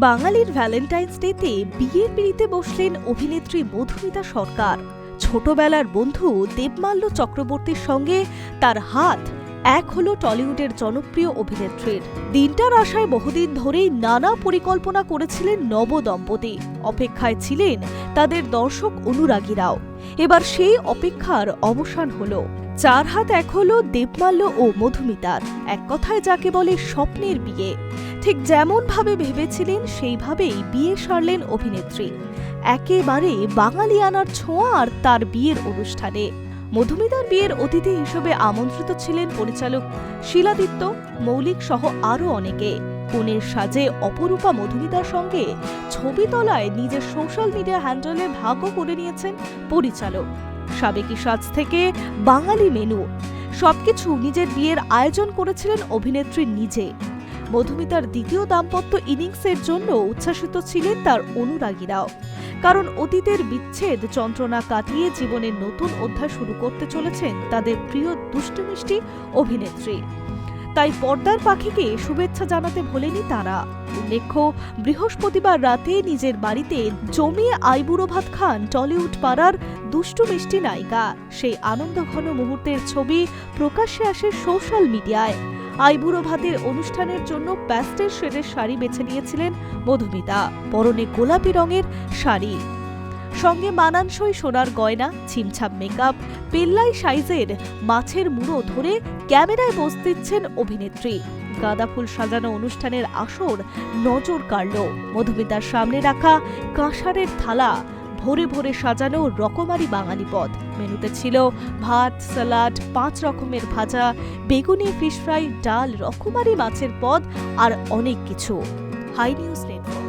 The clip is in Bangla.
বাঙালির ভ্যালেন্টাইন্স ডেতে বিয়ের পিড়িতে বসলেন অভিনেত্রী মধুমিতা সরকার। ছোটবেলার বন্ধু দেবমাল্য চক্রবর্তীর সঙ্গে তার হাত এক হলো টলিউডের জনপ্রিয় অভিনেত্রীর। দিনটার আশায় বহুদিন ধরেই নানা পরিকল্পনা করেছিলেন নবদম্পতি। অপেক্ষায় ছিলেন তাদের দর্শক অনুরাগীরাও এবার সেই অপেক্ষার অবসান হলো। চার হাত এক হলো দেবমাল্য ও মধুমিতার। এক কথায় যাকে বলে স্বপ্নের বিয়ে। ঠিক যেমন ভাবে ভেবেছিলেন, সেইভাবেই বিয়ে সারলেন অভিনেত্রী। একেবারে বাঙালি আনার ছোঁয়া আর তার বিয়ের অনুষ্ঠানে। মধুমিতার বিয়ের অতিথি হিসেবে আমন্ত্রিত ছিলেন পরিচালক শিলাদিত্য, মৌলিক সহ আরও অনেকে। কনের সাজে অপরূপা মধুমিতার সঙ্গে ছবি তোলায় নিজের সোশ্যাল মিডিয়া হ্যান্ডেলে ভাগও করে নিয়েছেন পরিচালক। সাবেকি সাজ থেকে বাঙালি মেনু। সবকিছু নিজের বিয়ের আয়োজন করেছিলেন অভিনেত্রী নিজে। মধুমিতার দ্বিতীয় দাম্পত্য ইনিংসের জন্য উচ্ছ্বাসিত ছিলেন তার অনুরাগীরাও। কারণ অতীতের বিচ্ছেদ যন্ত্রণা কাটিয়ে জীবনের নতুন অধ্যায় শুরু করতে চলেছেন তাদের প্রিয় দুষ্টুমিষ্টি অভিনেত্রী। তাই পর্দার পাখিকে শুভেচ্ছা জানাতে ভোলেনি তারা। উল্লেখ্য, বৃহস্পতিবার রাতে নিজের বাড়িতে জমিয়ে আইবুড়ো ভাত খান টলিউড পাড়ার দুষ্টু মিষ্টি নায়িকা। সেই আনন্দঘন মুহূর্তের ছবি প্রকাশ্যে আসে সোশ্যাল মিডিয়ায়। আইবুড়ো ভাতের অনুষ্ঠানের জন্য প্যাস্টেল শেডের শাড়ি বেছে নিয়েছিলেন মধুমিতা। পরনে গোলাপি রঙের শাড়ি। সঙ্গে মানানসই সোনার গয়না, ছিমছাম মেকআপ, পেল্লাই সাইজের মাছের মুড়ো ধরে ক্যামেরায় পোজ দিচ্ছেন অভিনেত্রী। গাঁদা ফুল সাজানো অনুষ্ঠানের আসর নজর কাড়ল। মধুমিতার সামনে রাখা কাঁসারের থালা ভরে ভরে সাজানো রকমারি বাঙালি পদ। মেনুতে ছিল ভাত, সালাড, পাঁচ রকমের ভাজা, বেগুনি, ফিশ ফ্রাই, ডাল, রকমারি মাছের পদ আর অনেক কিছু। High news network